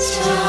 time.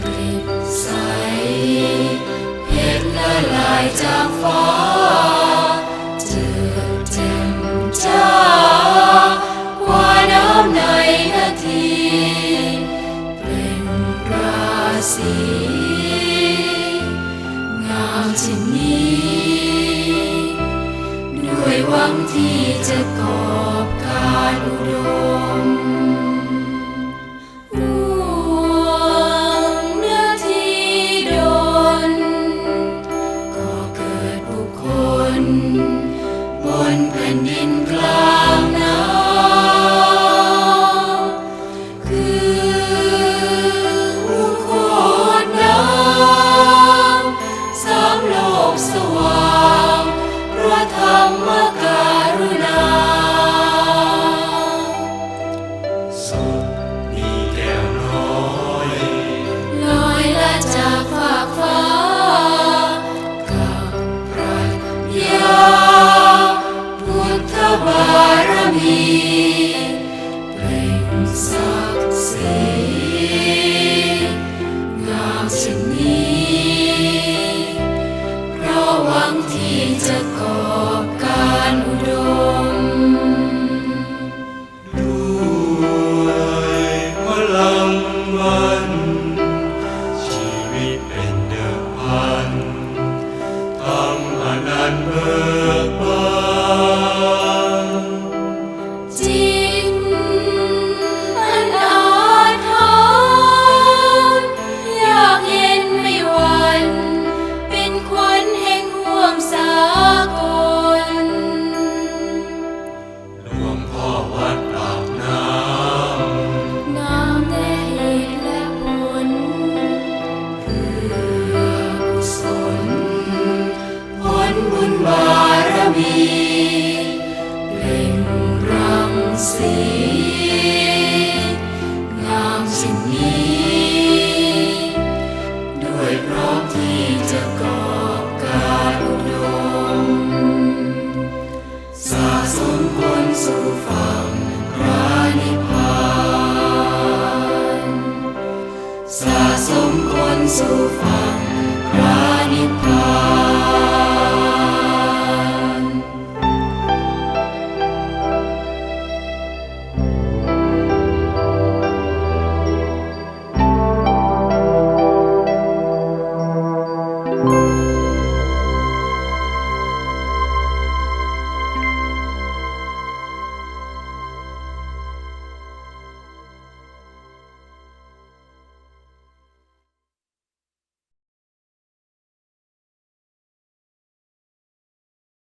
กริบใสเพชรละลายจากฟ้าเจอเจ็มจ้ากว่าน้ำในนาทีเปล่งราศีงามชนนี้ ด้วยหวังที่จะ took งามสิ่งนี้ ด้วยพร้อที่จะกอบการอุดมสะสมผลสู่ฝั่งพระนิพพานสะสมผลสู่ฝั่ง